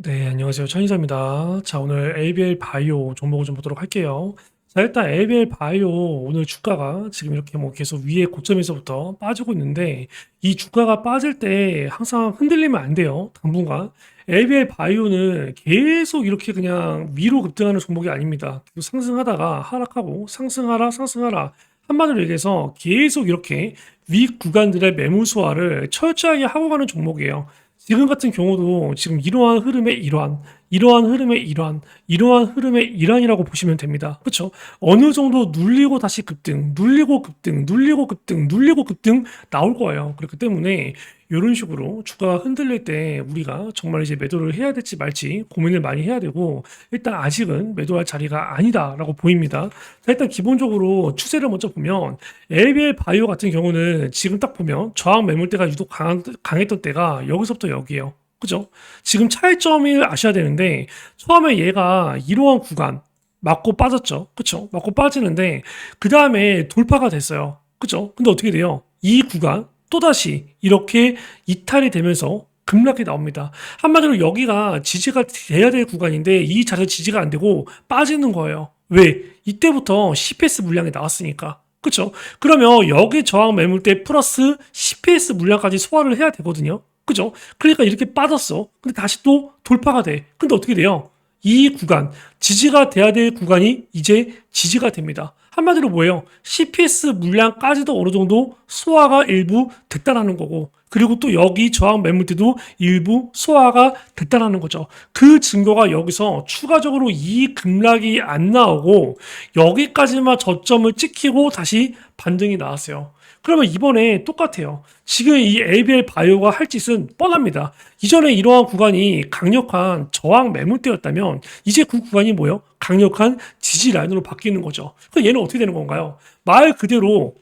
네, 안녕하세요. 천인사입니다. 자, 오늘 ABL 바이오 종목을 좀 보도록 할게요. 자, 일단 ABL 바이오 오늘 주가가 지금 이렇게 뭐 계속 위에 고점에서부터 빠지고 있는데 이 주가가 빠질 때 항상 흔들리면 안 돼요. 당분간. ABL 바이오는 계속 이렇게 그냥 위로 급등하는 종목이 아닙니다. 상승하다가 하락하고 상승하라, 상승하라. 한마디로 얘기해서 계속 이렇게 위 구간들의 매물 소화를 철저하게 하고 가는 종목이에요. 지금 같은 경우도 지금 이러한 흐름의 일환, 이러한 흐름의 일환, 이러한 흐름의 일환이라고 보시면 됩니다. 그렇죠? 어느 정도 눌리고 다시 급등, 눌리고 급등, 눌리고 급등, 눌리고 급등 나올 거예요. 그렇기 때문에 이런 식으로 주가가 흔들릴 때 우리가 정말 이제 매도를 해야 될지 말지 고민을 많이 해야 되고 일단 아직은 매도할 자리가 아니다라고 보입니다. 자, 일단 기본적으로 추세를 먼저 보면 LBL 바이오 같은 경우는 지금 딱 보면 저항 매물대가 유독 강한, 강했던 때가 여기서부터 여기에요. 그죠? 지금 차이점을 아셔야 되는데 처음에 얘가 이러한 구간 맞고 빠졌죠. 그쵸? 맞고 빠지는데 그 다음에 돌파가 됐어요. 그죠? 근데 어떻게 돼요? 이 구간 또다시 이렇게 이탈이 되면서 급락이 나옵니다. 한마디로 여기가 지지가 돼야 될 구간인데 이 자세 지지가 안 되고 빠지는 거예요. 왜? 이때부터 CPS 물량이 나왔으니까. 그쵸? 그러면 여기 저항 매물대 플러스 CPS 물량까지 소화를 해야 되거든요. 그죠? 그러니까 이렇게 빠졌어. 근데 다시 또 돌파가 돼. 근데 어떻게 돼요? 이 구간, 지지가 돼야 될 구간이 이제 지지가 됩니다. 한마디로 뭐예요? CPS 물량까지도 어느 정도 소화가 일부 됐다라는 거고, 그리고 또 여기 저항 매물대도 일부 소화가 됐다라는 거죠. 그 증거가 여기서 추가적으로 이 급락이 안 나오고 여기까지만 저점을 찍히고 다시 반등이 나왔어요. 그러면 이번에 똑같아요. 지금 이 ABL 바이오가 할 짓은 뻔합니다. 이전에 이러한 구간이 강력한 저항 매물대였다면 이제 그 구간이 뭐예요? 강력한 지지 라인으로 바뀌는 거죠. 그럼 얘는 어떻게 되는 건가요? 말 그대로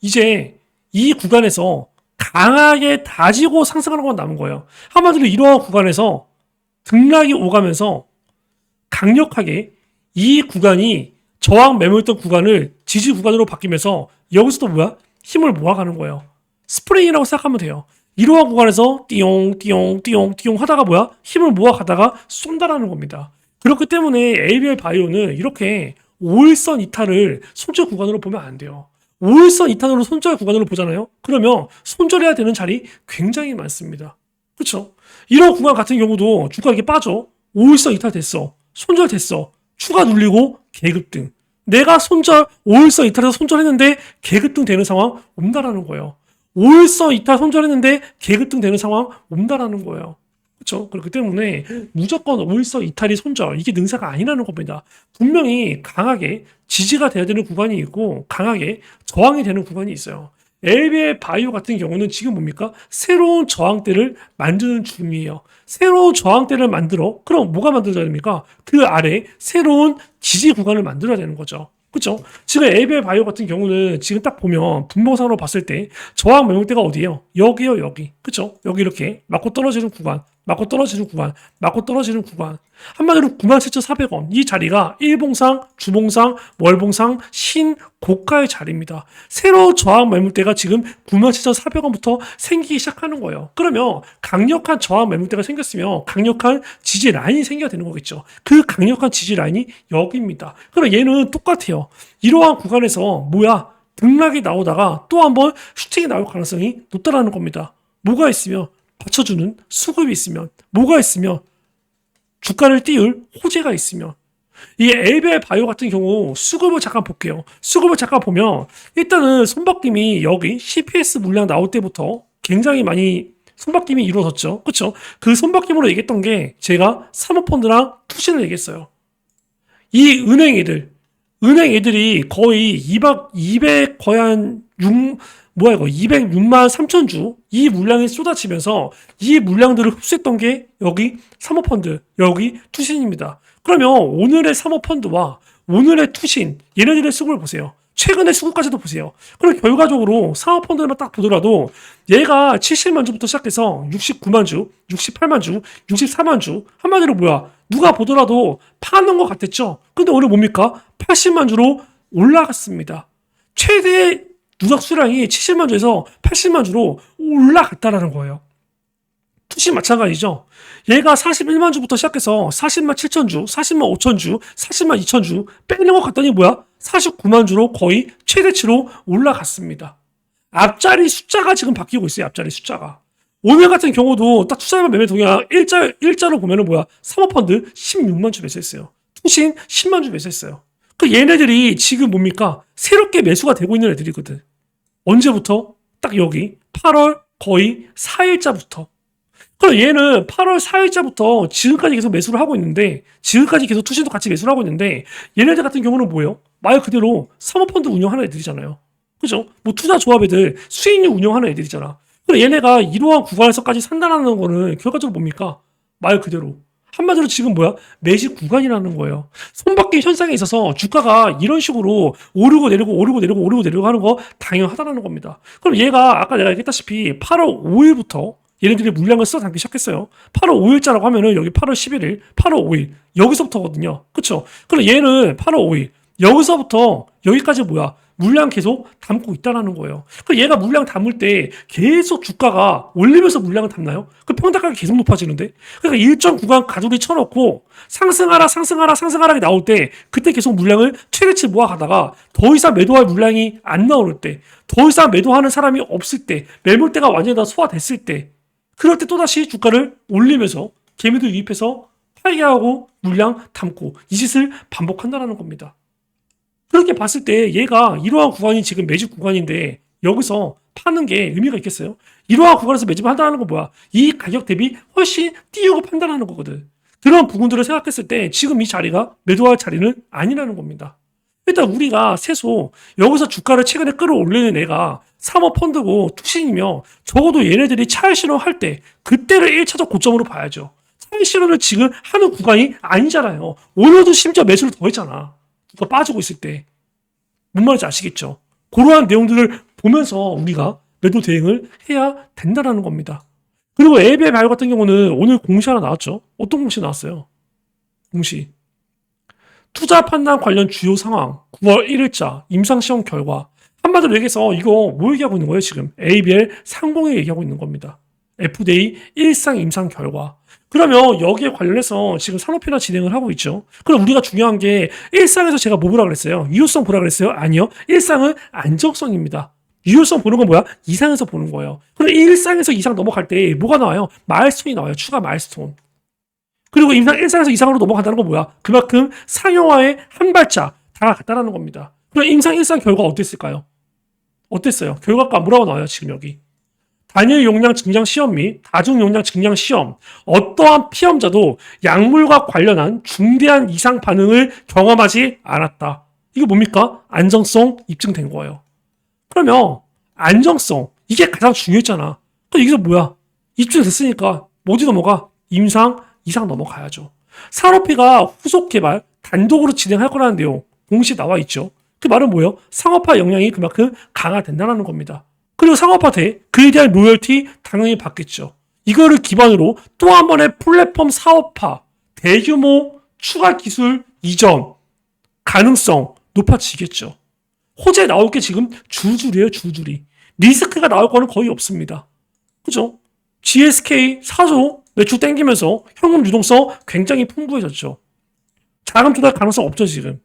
이제 이 구간에서 강하게 다지고 상승하는 건 남은 거예요. 한마디로 이러한 구간에서 등락이 오가면서 강력하게 이 구간이 저항 매물던 구간을 지지 구간으로 바뀌면서 여기서도 뭐야? 힘을 모아가는 거예요. 스프링이라고 생각하면 돼요. 이러한 구간에서 띠용 띠용 띠용 띠용 하다가 뭐야? 힘을 모아가다가 쏜다라는 겁니다. 그렇기 때문에 ABL 바이오는 이렇게 5일선 이탈을 손절 구간으로 보면 안 돼요. 5일선 이탈으로 손절 구간으로 보잖아요. 그러면 손절해야 되는 자리 굉장히 많습니다. 그렇죠? 이런 구간 같은 경우도 주가 이게 빠져. 5일선 이탈 됐어. 손절 됐어. 추가 눌리고 계급 등. 내가 손절, 5일선 이탈해서 손절했는데 계급등 되는 상황 온다라는 거예요. 5일선 이탈 손절했는데 계급등 되는 상황 온다라는 거예요. 그렇죠? 그렇기 때문에 무조건 5일선 이탈이 손절 이게 능사가 아니라는 겁니다. 분명히 강하게 지지가 돼야 되는 구간이 있고 강하게 저항이 되는 구간이 있어요. LB의 바이오 같은 경우는 지금 뭡니까? 새로운 저항대를 만드는 중이에요. 새로운 저항대를 만들어. 그럼 뭐가 만들어야 됩니까? 그 아래 새로운 지지 구간을 만들어야 되는 거죠. 그죠? 지금 LB의 바이오 같은 경우는 지금 딱 보면 분봉상으로 봤을 때 저항 매물대가 어디예요? 여기요, 여기. 그죠? 여기 이렇게 맞고 떨어지는 구간. 맞고 떨어지는 구간, 맞고 떨어지는 구간. 한마디로 97,400원. 이 자리가 일봉상, 주봉상, 월봉상, 신, 고가의 자리입니다. 새로 저항 매물대가 지금 97,400원부터 생기기 시작하는 거예요. 그러면 강력한 저항 매물대가 생겼으면 강력한 지지 라인이 생겨야 되는 거겠죠. 그 강력한 지지 라인이 여기입니다. 그럼 얘는 똑같아요. 이러한 구간에서 뭐야? 등락이 나오다가 또 한번 슈팅이 나올 가능성이 높다라는 겁니다. 뭐가 있으면 받쳐주는 수급이 있으면 뭐가 있으면 주가를 띄울 호재가 있으면 이 엘베 바이오 같은 경우 수급을 잠깐 볼게요. 수급을 잠깐 보면 일단은 손바뀜이 여기 CPS 물량 나올 때부터 굉장히 많이 손바뀜이 이루어졌죠. 그렇죠? 그 손바뀜으로 얘기했던 게 제가 사모펀드랑 투신을 얘기했어요. 이 은행 애들 은행 애들이 거의 200, 200 거의 한 6, 뭐야 이거 206만 3천 주 이 물량이 쏟아지면서 이 물량들을 흡수했던 게 여기 사모펀드 여기 투신입니다. 그러면 오늘의 사모펀드와 오늘의 투신 얘네들의 수급을 보세요. 최근의 수급까지도 보세요. 그럼 결과적으로 사모펀드만 딱 보더라도 얘가 70만 주부터 시작해서 69만 주, 68만 주, 64만 주 한마디로 뭐야 누가 보더라도 파는 것 같았죠. 근데 오늘 뭡니까 80만 주로 올라갔습니다. 최대 누적 수량이 70만 주에서 80만 주로 올라갔다라는 거예요. 투신 마찬가지죠. 얘가 41만 주부터 시작해서 40만 7천 주, 40만 5천 주, 40만 2천 주 빼는 것 같더니 뭐야? 49만 주로 거의 최대치로 올라갔습니다. 앞자리 숫자가 지금 바뀌고 있어요. 앞자리 숫자가. 오늘 같은 경우도 딱 투자만 매매 동향 일자 일자로 보면은 뭐야? 사모펀드 16만 주 매수했어요. 투신 10만 주 매수했어요. 그 얘네들이 지금 뭡니까? 새롭게 매수가 되고 있는 애들이거든. 언제부터? 딱 여기 8월 거의 4일자부터. 그럼 얘는 8월 4일자부터 지금까지 계속 매수를 하고 있는데 지금까지 계속 투신도 같이 매수를 하고 있는데 얘네들 같은 경우는 뭐예요? 말 그대로 사모펀드 운영하는 애들이잖아요. 그죠? 뭐 투자 조합 애들 수익률 운영하는 애들이잖아. 그럼 얘네가 이러한 구간에서까지 산다라는 거는 결과적으로 뭡니까? 말 그대로. 한마디로 지금 뭐야? 매집 구간이라는 거예요. 손바뀜 현상에 있어서 주가가 이런 식으로 오르고 내리고 오르고 내리고 오르고 내리고 하는 거 당연하다라는 겁니다. 그럼 얘가 아까 내가 얘기했다시피 8월 5일부터 얘네들이 물량을 써담기 시작했어요. 8월 5일자라고 하면은 여기 8월 11일, 8월 5일 여기서부터거든요. 그쵸? 그럼 얘는 8월 5일 여기서부터 여기까지 뭐야? 물량 계속 담고 있다라는 거예요. 그 얘가 물량 담을 때 계속 주가가 올리면서 물량을 담나요? 그 평단가가 계속 높아지는데? 그러니까 일정 구간 가두리 쳐놓고 상승하라, 상승하라, 상승하라 나올 때 그때 계속 물량을 최대치 모아가다가 더 이상 매도할 물량이 안 나오는 때, 더 이상 매도하는 사람이 없을 때, 매물대가 완전히 다 소화됐을 때, 그럴 때 또다시 주가를 올리면서 개미들 유입해서 팔게 하고 물량 담고 이 짓을 반복한다는 겁니다. 그렇게 봤을 때 얘가 이러한 구간이 지금 매집 구간인데 여기서 파는 게 의미가 있겠어요? 이러한 구간에서 매집을 한다는 건 뭐야? 이 가격 대비 훨씬 띄우고 판단하는 거거든. 그런 부분들을 생각했을 때 지금 이 자리가 매도할 자리는 아니라는 겁니다. 일단 우리가 세소 여기서 주가를 최근에 끌어올리는 애가 사모펀드고 투신이며 적어도 얘네들이 차익 실현할 때 그때를 1차적 고점으로 봐야죠. 차익 실현을 지금 하는 구간이 아니잖아요. 오늘도 심지어 매수를 더 했잖아. 주가 빠지고 있을 때. 뭔 말인지 아시겠죠? 그러한 내용들을 보면서 우리가 매도 대응을 해야 된다는 겁니다. 그리고 AB의 바이오 같은 경우는 오늘 공시 하나 나왔죠. 어떤 공시 나왔어요? 공시. 투자 판단 관련 주요 상황, 9월 1일자 임상시험 결과. 한마디로 얘기해서 이거 뭐 얘기하고 있는 거예요, 지금? ABL 상공에 얘기하고 있는 겁니다. FDA 일상 임상 결과. 그러면 여기에 관련해서 지금 산업회나 진행을 하고 있죠. 그럼 우리가 중요한 게 일상에서 제가 뭐 보라 그랬어요? 유효성 보라 그랬어요? 아니요. 일상은 안정성입니다. 유효성 보는 건 뭐야? 이상에서 보는 거예요. 그럼 일상에서 이상 넘어갈 때 뭐가 나와요? 마일스톤이 나와요. 추가 마일스톤. 그리고 임상 일상에서 이상으로 넘어간다는 건 뭐야? 그만큼 상용화에 한 발짝 다가갔다는 겁니다. 그럼 임상 일상 결과 어땠을까요? 어땠어요? 결과가 뭐라고 나와요? 지금 여기. 단일 용량 증량 시험 및 다중 용량 증량 시험 어떠한 피험자도 약물과 관련한 중대한 이상 반응을 경험하지 않았다. 이게 뭡니까? 안정성 입증된 거예요. 그러면 안정성 이게 가장 중요했잖아. 그 여기서 뭐야? 입증됐으니까 어디 넘어가? 임상 이상 넘어가야죠. 산업회가 후속 개발 단독으로 진행할 거라는 내용 공시 나와 있죠. 그 말은 뭐예요? 상업화 역량이 그만큼 강화된다는 겁니다. 그리고 상업화돼 그에 대한 로열티 당연히 받겠죠. 이거를 기반으로 또 한 번의 플랫폼 사업화, 대규모 추가 기술 이전 가능성 높아지겠죠. 호재 나올 게 지금 줄줄이에요, 줄줄이. 리스크가 나올 거는 거의 없습니다. 그죠? GSK 사조 매출 땡기면서 현금 유동성 굉장히 풍부해졌죠. 자금 조달 가능성 없죠, 지금.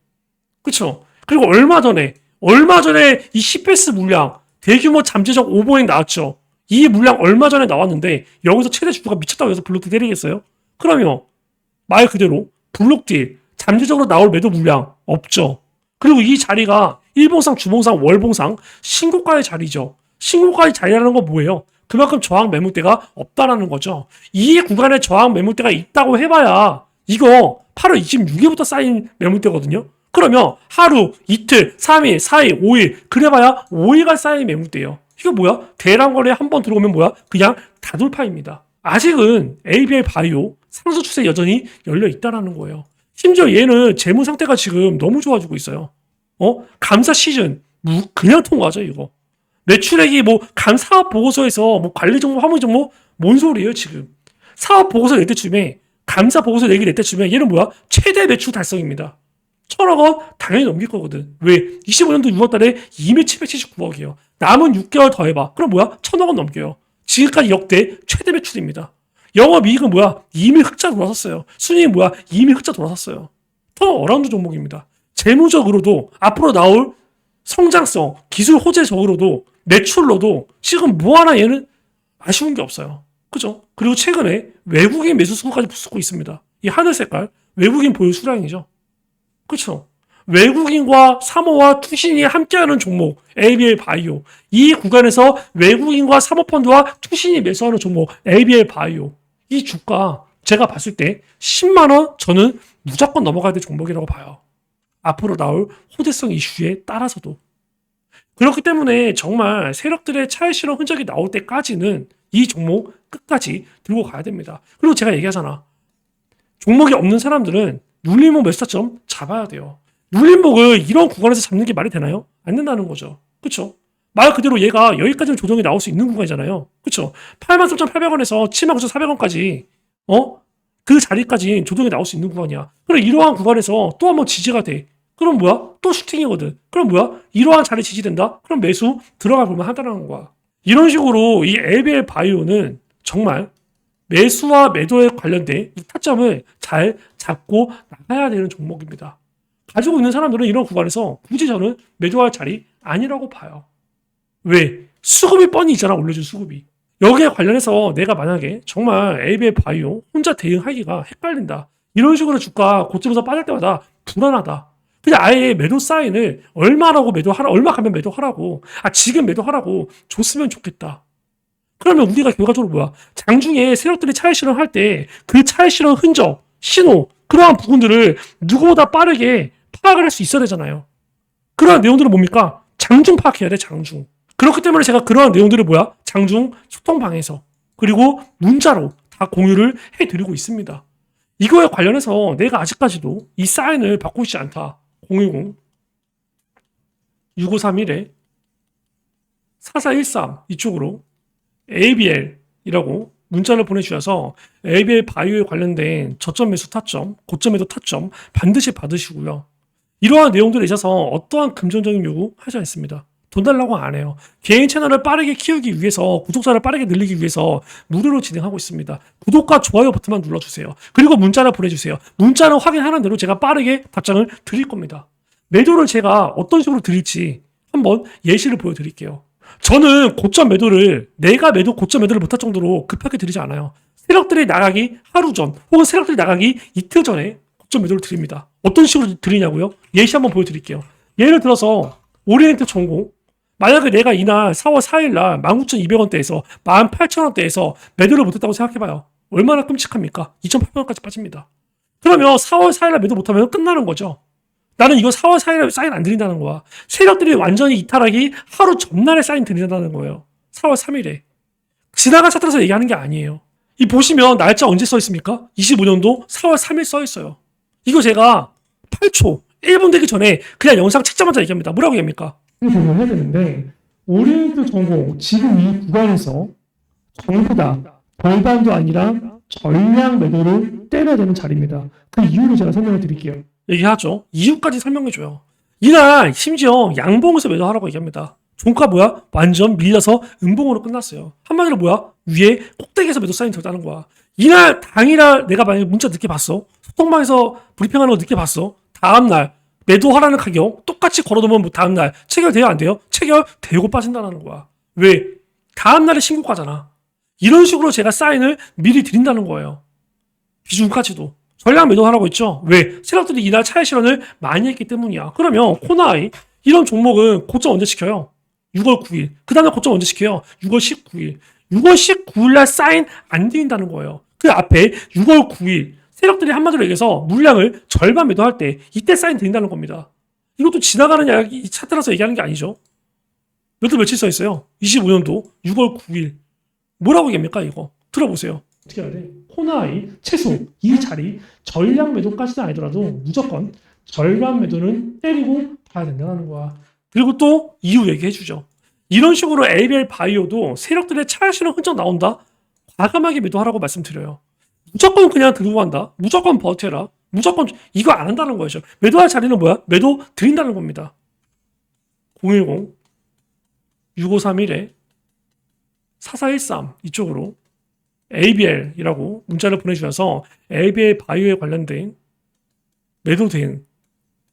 그쵸? 그리고 얼마 전에, 얼마 전에 이 CPS 물량, 대규모 잠재적 오버행 나왔죠. 이 물량 얼마 전에 나왔는데, 여기서 최대 주주가 미쳤다고 해서 블록딜 때리겠어요? 그러면, 말 그대로, 블록딜, 잠재적으로 나올 매도 물량 없죠. 그리고 이 자리가 일봉상, 주봉상, 월봉상 신고가의 자리죠. 신고가의 자리라는 건 뭐예요? 그만큼 저항 매물대가 없다라는 거죠. 이 구간에 저항 매물대가 있다고 해봐야 이거 8월 26일부터 쌓인 매물대거든요. 그러면 하루, 이틀, 3일, 4일, 5일 그래봐야 5일간 쌓인 매물대예요. 이거 뭐야? 대량 거래 한 번 들어오면 뭐야? 그냥 다돌파입니다. 아직은 ABL 바이오 상승 추세 여전히 열려 있다라는 거예요. 심지어 얘는 재무 상태가 지금 너무 좋아지고 있어요. 어? 감사 시즌 무- 그냥 통과하죠 이거. 매출액이 뭐간 사업 보고서에서 뭐 관리 정보, 화물 정보 뭔 소리예요 지금? 사업 보고서 낼 때쯤에 감사 보고서 내기 낼 때쯤에 얘는 뭐야? 최대 매출 달성입니다. 천억 원 당연히 넘길 거거든. 왜? 25년도 6월 달에 2,779억이에요. 남은 6개월 더 해봐. 그럼 뭐야? 천억 원 넘겨요. 지금까지 역대 최대 매출입니다. 영업이익은 뭐야? 이미 흑자 돌아섰어요. 순이익 뭐야? 이미 흑자 돌아섰어요. 더 어라운드 종목입니다. 재무적으로도 앞으로 나올 성장성, 기술 호재적으로도 매출로도 지금 뭐 하나 얘는 아쉬운 게 없어요. 그죠? 그리고 최근에 외국인 매수 수급까지 붙고 있습니다. 이 하늘 색깔 외국인 보유 수량이죠. 그렇죠? 외국인과 사모와 투신이 함께하는 종목 ABL 바이오 이 구간에서 외국인과 사모펀드와 투신이 매수하는 종목 ABL 바이오 이 주가 제가 봤을 때 10만 원 저는 무조건 넘어가야 될 종목이라고 봐요. 앞으로 나올 호재성 이슈에 따라서도 그렇기 때문에 정말 세력들의 차익 실현 흔적이 나올 때까지는 이 종목 끝까지 들고 가야 됩니다. 그리고 제가 얘기하잖아. 종목이 없는 사람들은 눌림목 몇 타점 잡아야 돼요. 눌림목을 이런 구간에서 잡는 게 말이 되나요? 안 된다는 거죠. 그쵸? 말 그대로 얘가 여기까지는 조정이 나올 수 있는 구간이잖아요. 그쵸? 83,800원에서 79,400원까지, 어? 그 자리까지 조정이 나올 수 있는 구간이야. 그럼 이러한 구간에서 또 한번 지지가 돼. 그럼 뭐야? 또 슈팅이거든. 그럼 뭐야? 이러한 자리 지지된다? 그럼 매수 들어가 보면 하다라는 거야. 이런 식으로 이 LBL 바이오는 정말 매수와 매도에 관련된 이 타점을 잘 잡고 나가야 되는 종목입니다. 가지고 있는 사람들은 이런 구간에서 굳이 저는 매도할 자리 아니라고 봐요. 왜? 수급이 뻔히 있잖아, 올려준 수급이. 여기에 관련해서 내가 만약에 정말 ABL 바이오 혼자 대응하기가 헷갈린다. 이런 식으로 주가 고점에서 빠질 때마다 불안하다. 그냥 아예 매도 사인을 얼마라고 매도하라, 얼마 가면 매도하라고, 아, 지금 매도하라고 줬으면 좋겠다. 그러면 우리가 결과적으로 뭐야? 장중에 세력들이 차익 실현할 때 그 차익 실현 흔적, 신호, 그러한 부분들을 누구보다 빠르게 파악을 할 수 있어야 되잖아요. 그러한 내용들은 뭡니까? 장중 파악해야 돼, 장중. 그렇기 때문에 제가 그러한 내용들을 뭐야? 장중 소통방에서 그리고 문자로 다 공유를 해드리고 있습니다. 이거에 관련해서 내가 아직까지도 이 사인을 받고 있지 않다. 010 6531에 4413 이쪽으로 ABL이라고 문자를 보내주셔서 ABL 바이오에 관련된 저점 매수 타점, 고점 매도 타점 반드시 받으시고요. 이러한 내용들에 있어서 어떠한 금전적인 요구 하지 않습니다. 돈 달라고 안 해요. 개인 채널을 빠르게 키우기 위해서 구독자를 빠르게 늘리기 위해서 무료로 진행하고 있습니다. 구독과 좋아요 버튼만 눌러주세요. 그리고 문자를 보내주세요. 문자는 확인하는 대로 제가 빠르게 답장을 드릴 겁니다. 매도를 제가 어떤 식으로 드릴지 한번 예시를 보여드릴게요. 저는 고점 매도를 내가 매도 고점 매도를 못할 정도로 급하게 드리지 않아요. 세력들이 나가기 하루 전 혹은 세력들이 나가기 이틀 전에 고점 매도를 드립니다. 어떤 식으로 드리냐고요? 예시 한번 보여드릴게요. 예를 들어서 오리엔트 전공 만약에 내가 이날 4월 4일 날 19,200원대에서 18,000원대에서 매도를 못했다고 생각해봐요. 얼마나 끔찍합니까? 2,800원까지 빠집니다. 그러면 4월 4일 날 매도 못하면 끝나는 거죠. 나는 이거 4월 4일에 사인 안 드린다는 거야. 세력들이 완전히 이탈하기 하루 전날에 사인 드린다는 거예요. 4월 3일에. 지나간 차트에서 얘기하는 게 아니에요. 이 보시면 날짜 언제 써 있습니까? 25년도 4월 3일 써 있어요. 이거 제가 8초, 1분 되기 전에 그냥 영상 찍자마자 얘기합니다. 뭐라고 얘기합니까? 적용을 해야 되는데 오리엔트 전공 지금 이 구간에서 전부 다 절반도 아니라 전량 매도를 때려야 되는 자리입니다. 그 이유를 제가 설명해 드릴게요. 얘기하죠. 이유까지 설명해 줘요. 이날 심지어 양봉에서 매도하라고 얘기합니다. 종가 뭐야? 완전 밀려서 음봉으로 끝났어요. 한마디로 뭐야? 위에 꼭대기에서 매도 사인 들었다는 거야. 이날 당일날 내가 만약에 문자 늦게 봤어. 소통방에서 브리핑하는 거 늦게 봤어. 다음날 매도하라는 가격 똑같이 걸어두면 뭐 다음날 체결돼야 안 돼요? 체결되고 빠진다는 거야. 왜? 다음날에 신고가잖아. 이런 식으로 제가 사인을 미리 드린다는 거예요. 비중까지도. 전량 매도하라고 했죠. 왜? 세력들이 이날 차익 실현을 많이 했기 때문이야. 그러면 코나이 이런 종목은 고점 언제 시켜요? 6월 9일. 그 다음에 고점 언제 시켜요? 6월 19일. 6월 19일 날 사인 안 드린다는 거예요. 그 앞에 6월 9일 세력들이 한마디로 얘기해서 물량을 절반 매도할 때 이때 사인 드린다는 겁니다. 이것도 지나가는 이야기 차트라서 얘기하는 게 아니죠. 몇월 며칠 써 있어요? 25년도 6월 9일. 뭐라고 얘기합니까 이거? 들어보세요. 어떻게 해야 돼? 코나이 최소 이 자리 전량 매도까지는 아니더라도 무조건 절반 매도는 때리고 봐야 된다는 거야. 그리고 또 이유 얘기해 주죠. 이런 식으로 ABL 바이오도 세력들의 차익실현 흔적 나온다? 과감하게 매도하라고 말씀드려요. 무조건 그냥 들고 간다. 무조건 버텨라. 무조건 이거 안 한다는 거죠. 매도할 자리는 뭐야? 매도 드린다는 겁니다. 010 6531에 4413 이쪽으로 ABL이라고 문자를 보내주셔서 ABL 바이오에 관련된 매도 대응,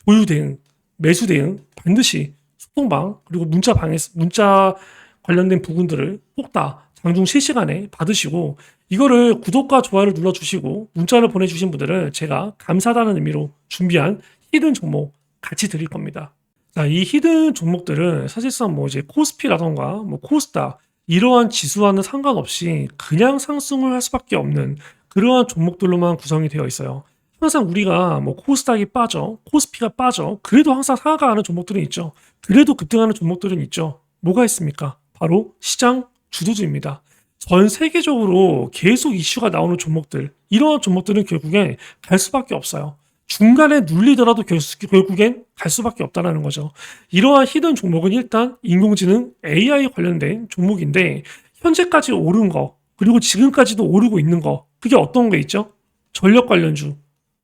보유 대응, 매수 대응 반드시 소통방 그리고 문자 방에 문자 관련된 부분들을 꼭 다 장중 실시간에 받으시고 이거를 구독과 좋아요를 눌러주시고 문자를 보내주신 분들은 제가 감사하다는 의미로 준비한 히든 종목 같이 드릴 겁니다. 자, 이 히든 종목들은 사실상 뭐 이제 코스피라던가 뭐 코스닥 이러한 지수와는 상관없이 그냥 상승을 할 수밖에 없는 그러한 종목들로만 구성이 되어 있어요. 항상 우리가 뭐 코스닥이 빠져, 코스피가 빠져, 그래도 항상 상하가는 종목들은 있죠. 그래도 급등하는 종목들은 있죠. 뭐가 있습니까? 바로 시장 주도주입니다. 전 세계적으로 계속 이슈가 나오는 종목들, 이러한 종목들은 결국엔 갈 수밖에 없어요. 중간에 눌리더라도 결- 결국엔 갈 수밖에 없다는 거죠. 이러한 히든 종목은 일단 인공지능 AI 관련된 종목인데 현재까지 오른 거 그리고 지금까지도 오르고 있는 거 그게 어떤 게 있죠? 전력 관련주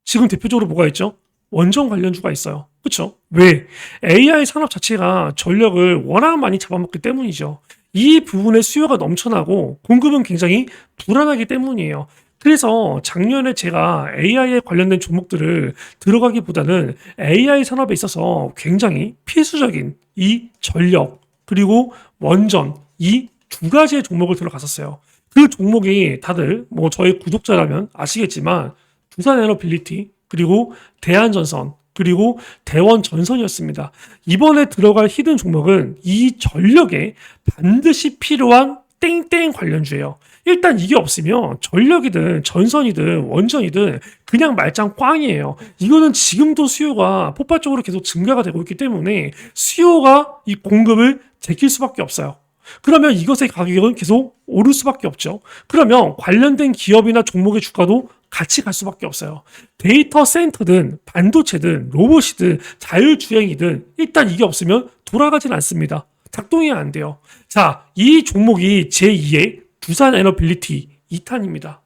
지금 대표적으로 뭐가 있죠? 원전 관련주가 있어요. 그렇죠? 왜? AI 산업 자체가 전력을 워낙 많이 잡아먹기 때문이죠. 이 부분에 수요가 넘쳐나고 공급은 굉장히 불안하기 때문이에요. 그래서 작년에 제가 AI에 관련된 종목들을 들어가기보다는 AI 산업에 있어서 굉장히 필수적인 이 전력 그리고 원전 이 두 가지의 종목을 들어갔었어요. 그 종목이 다들 뭐 저희 구독자라면 아시겠지만 두산 에너빌리티 그리고 대한전선 그리고 대원 전선이었습니다. 이번에 들어갈 히든 종목은 이 전력에 반드시 필요한 땡땡 관련주예요. 일단 이게 없으면 전력이든 전선이든 원전이든 그냥 말짱 꽝이에요. 이거는 지금도 수요가 폭발적으로 계속 증가가 되고 있기 때문에 수요가 이 공급을 제킬 수밖에 없어요. 그러면 이것의 가격은 계속 오를 수밖에 없죠. 그러면 관련된 기업이나 종목의 주가도 같이 갈 수밖에 없어요. 데이터 센터든 반도체든 로봇이든 자율주행이든 일단 이게 없으면 돌아가진 않습니다. 작동이 안 돼요. 자, 이 종목이 제2의 두산 에너빌리티 2탄입니다.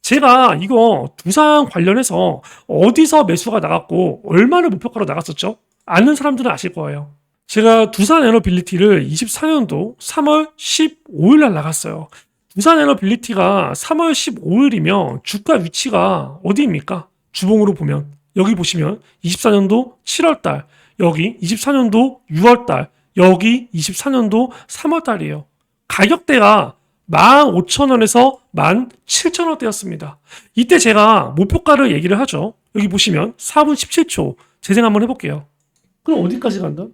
제가 이거 두산 관련해서 어디서 매수가 나갔고 얼마나 목표가로 나갔었죠? 아는 사람들은 아실 거예요. 제가 두산 에너빌리티를 24년도 3월 15일 날 나갔어요. 두산 에너빌리티가 3월 15일이면 주가 위치가 어디입니까? 주봉으로 보면 여기 보시면 24년도 7월 달, 여기 24년도 6월 달, 여기 24년도 3월 달이에요. 가격대가 15,000원에서 17,000원대였습니다. 이때 제가 목표가를 얘기를 하죠. 여기 보시면 4분 17초 재생 한번 해볼게요. 그럼 어디까지 간다?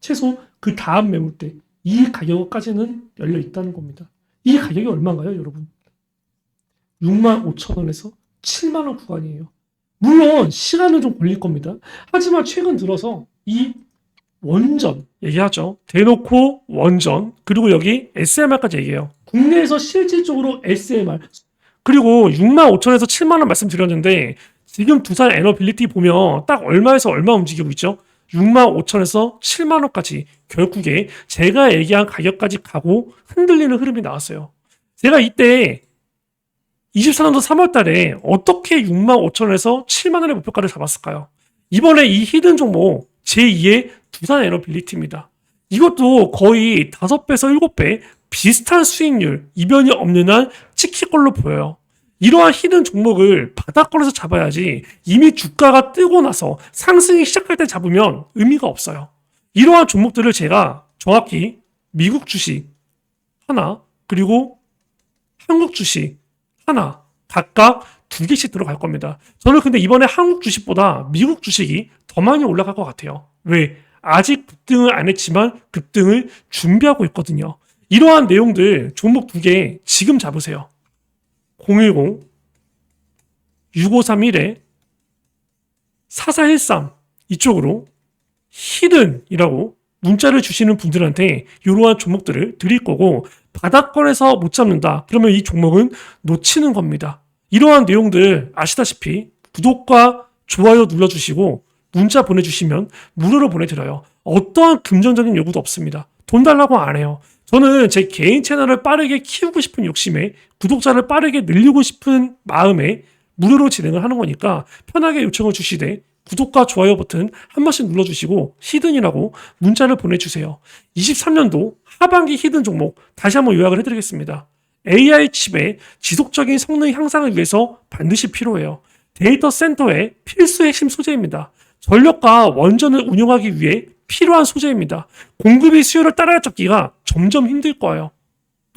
최소 그 다음 매물대 이 가격까지는 열려 있다는 겁니다. 이 가격이 얼마인가요, 여러분? 65,000원에서 7만 원 구간이에요. 물론 시간은 좀 걸릴 겁니다. 하지만 최근 들어서 이 원전 얘기하죠. 대놓고 원전 그리고 여기 SMR까지 얘기해요. 국내에서 실질적으로 SMR 그리고 6만 5천에서 7만 원 말씀드렸는데 지금 두산 에너빌리티 보면 딱 얼마에서 얼마 움직이고 있죠? 6만 5천에서 7만 원까지 결국에 제가 얘기한 가격까지 가고 흔들리는 흐름이 나왔어요. 제가 이때 24년도 3월 달에 어떻게 6만 5천에서 7만 원의 목표가를 잡았을까요? 이번에 이 히든 종목 제2의 두산 에너빌리티입니다. 이것도 거의 5배에서 7배 비슷한 수익률, 이변이 없는 한 찍힐 걸로 보여요. 이러한 히든 종목을 바닥권에서 잡아야지 이미 주가가 뜨고 나서 상승이 시작할 때 잡으면 의미가 없어요. 이러한 종목들을 제가 정확히 미국 주식 하나, 그리고 한국 주식 하나, 각각 두 개씩 들어갈 겁니다. 저는 근데 이번에 한국 주식보다 미국 주식이 더 많이 올라갈 것 같아요. 왜? 아직 급등을 안 했지만 급등을 준비하고 있거든요. 이러한 내용들 종목 두 개 지금 잡으세요. 010 6531에 4413 이쪽으로 히든이라고 문자를 주시는 분들한테 이러한 종목들을 드릴 거고 바닥권에서 못 잡는다. 그러면 이 종목은 놓치는 겁니다. 이러한 내용들 아시다시피 구독과 좋아요 눌러주시고 문자 보내주시면 무료로 보내드려요. 어떠한 금전적인 요구도 없습니다. 돈 달라고 안 해요. 저는 제 개인 채널을 빠르게 키우고 싶은 욕심에 구독자를 빠르게 늘리고 싶은 마음에 무료로 진행을 하는 거니까 편하게 요청을 주시되 구독과 좋아요 버튼 한 번씩 눌러주시고 히든이라고 문자를 보내주세요. 23년도 하반기 히든 종목 다시 한번 요약을 해드리겠습니다. AI 칩의 지속적인 성능 향상을 위해서 반드시 필요해요. 데이터 센터의 필수 핵심 소재입니다. 전력과 원전을 운영하기 위해 필요한 소재입니다. 공급이 수요를 따라잡기가 점점 힘들 거예요.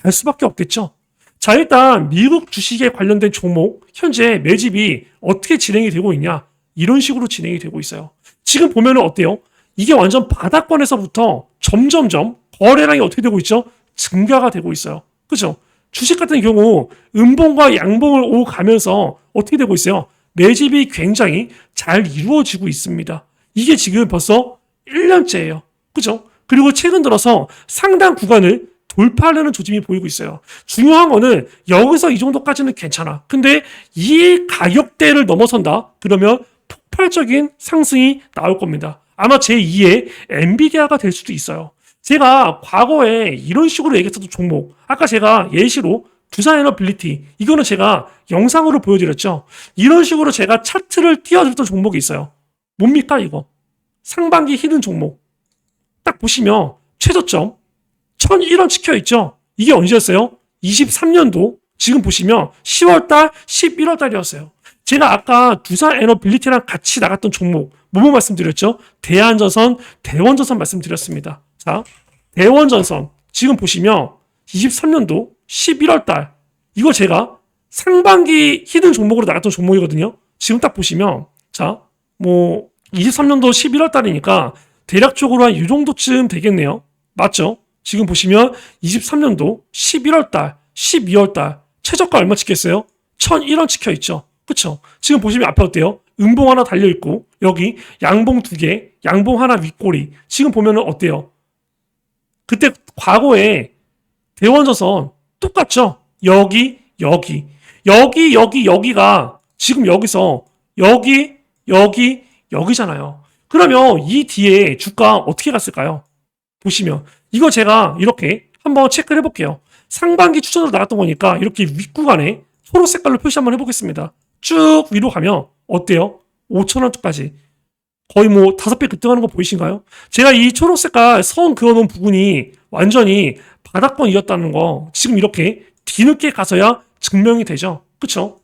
갈 수밖에 없겠죠. 자, 일단 미국 주식에 관련된 종목 현재 매집이 어떻게 진행이 되고 있냐? 이런 식으로 진행이 되고 있어요. 지금 보면은 어때요? 이게 완전 바닥권에서부터 점점점 거래량이 어떻게 되고 있죠? 증가가 되고 있어요. 그죠? 주식 같은 경우 음봉과 양봉을 오고 가면서 어떻게 되고 있어요? 매집이 굉장히 잘 이루어지고 있습니다. 이게 지금 벌써 1년째예요. 그죠? 그리고 최근 들어서 상당 구간을 돌파하려는 조짐이 보이고 있어요. 중요한 거는 여기서 이 정도까지는 괜찮아. 근데 이 가격대를 넘어선다? 그러면 폭발적인 상승이 나올 겁니다. 아마 제2의 엔비디아가 될 수도 있어요. 제가 과거에 이런 식으로 얘기했었던 종목, 아까 제가 예시로 두산 에너빌리티, 이거는 제가 영상으로 보여드렸죠. 이런 식으로 제가 차트를 띄워드렸던 종목이 있어요. 뭡니까, 이거? 상반기 히든 종목. 딱 보시면 최저점 1001원 찍혀 있죠. 이게 언제였어요? 23년도 지금 보시면 10월달, 11월달이었어요. 제가 아까 두산 에너빌리티랑 같이 나갔던 종목 뭐뭐 말씀드렸죠? 대한전선, 대원전선 말씀드렸습니다. 자, 대원전선 지금 보시면 23년도 11월달 이거 제가 상반기 히든 종목으로 나갔던 종목이거든요. 지금 딱 보시면 자, 뭐 23년도 11월 달이니까 대략적으로 한 이 정도쯤 되겠네요. 맞죠? 지금 보시면 23년도 11월 달, 12월 달 최저가 얼마 찍혔어요? 1001원 찍혀 있죠. 그쵸? 지금 보시면 앞에 어때요? 음봉 하나 달려 있고 여기 양봉 두 개, 양봉 하나 윗꼬리. 지금 보면은 어때요? 그때 과거에 대원조선 똑같죠? 여기, 여기, 여기, 여기, 여기가 지금 여기서 여기, 여기, 여기잖아요. 그러면 이 뒤에 주가 어떻게 갔을까요? 보시면 이거 제가 이렇게 한번 체크를 해볼게요. 상반기 추천으로 나갔던 거니까 이렇게 윗구간에 초록 색깔로 표시 한번 해보겠습니다. 쭉 위로 가면 어때요? 5천원까지 거의 뭐 다섯 배 급등하는 거 보이신가요? 제가 이 초록 색깔 선 그어놓은 부분이 완전히 바닥권이었다는 거 지금 이렇게 뒤늦게 가서야 증명이 되죠. 그쵸?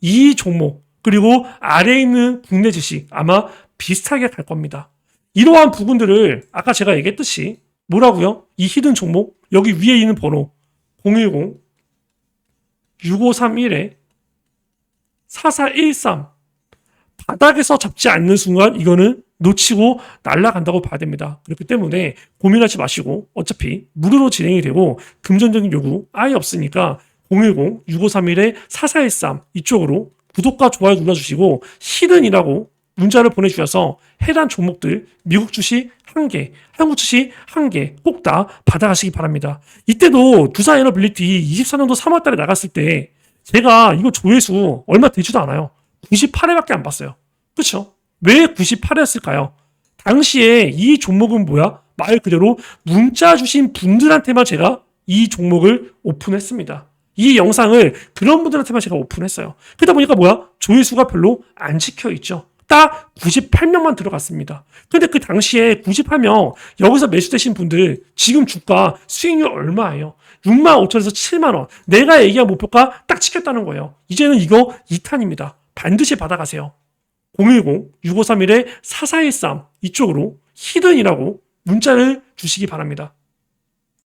이 종목 그리고 아래에 있는 국내 주식 아마 비슷하게 갈 겁니다. 이러한 부분들을 아까 제가 얘기했듯이 뭐라고요? 이 히든 종목 여기 위에 있는 번호 010 6531에 4413 바닥에서 잡지 않는 순간 이거는 놓치고 날아간다고 봐야 됩니다. 그렇기 때문에 고민하지 마시고 어차피 무료로 진행이 되고 금전적인 요구 아예 없으니까 010-6531-4413 이쪽으로 구독과 좋아요 눌러주시고 히든이라고 문자를 보내주셔서 해당 종목들 미국 주식 한 개, 한국 주식 한 개 꼭 다 받아가시기 바랍니다. 이때도 두산 에너빌리티 24년도 3월 달에 나갔을 때 제가 이거 조회수 얼마 되지도 않아요. 98회밖에 안 봤어요. 그쵸? 왜 98회였을까요? 당시에 이 종목은 뭐야? 말 그대로 문자 주신 분들한테만 제가 이 종목을 오픈했습니다. 이 영상을 그런 분들한테만 제가 오픈했어요. 그러다 보니까 뭐야? 조회수가 별로 안 찍혀 있죠. 딱 98명만 들어갔습니다. 근데 그 당시에 98명 여기서 매수되신 분들 지금 주가 수익률 얼마예요? 6만 5천에서 7만 원. 내가 얘기한 목표가 딱 찍혔다는 거예요. 이제는 이거 2탄입니다. 반드시 받아가세요. 010-6531-4413 이쪽으로 히든이라고 문자를 주시기 바랍니다.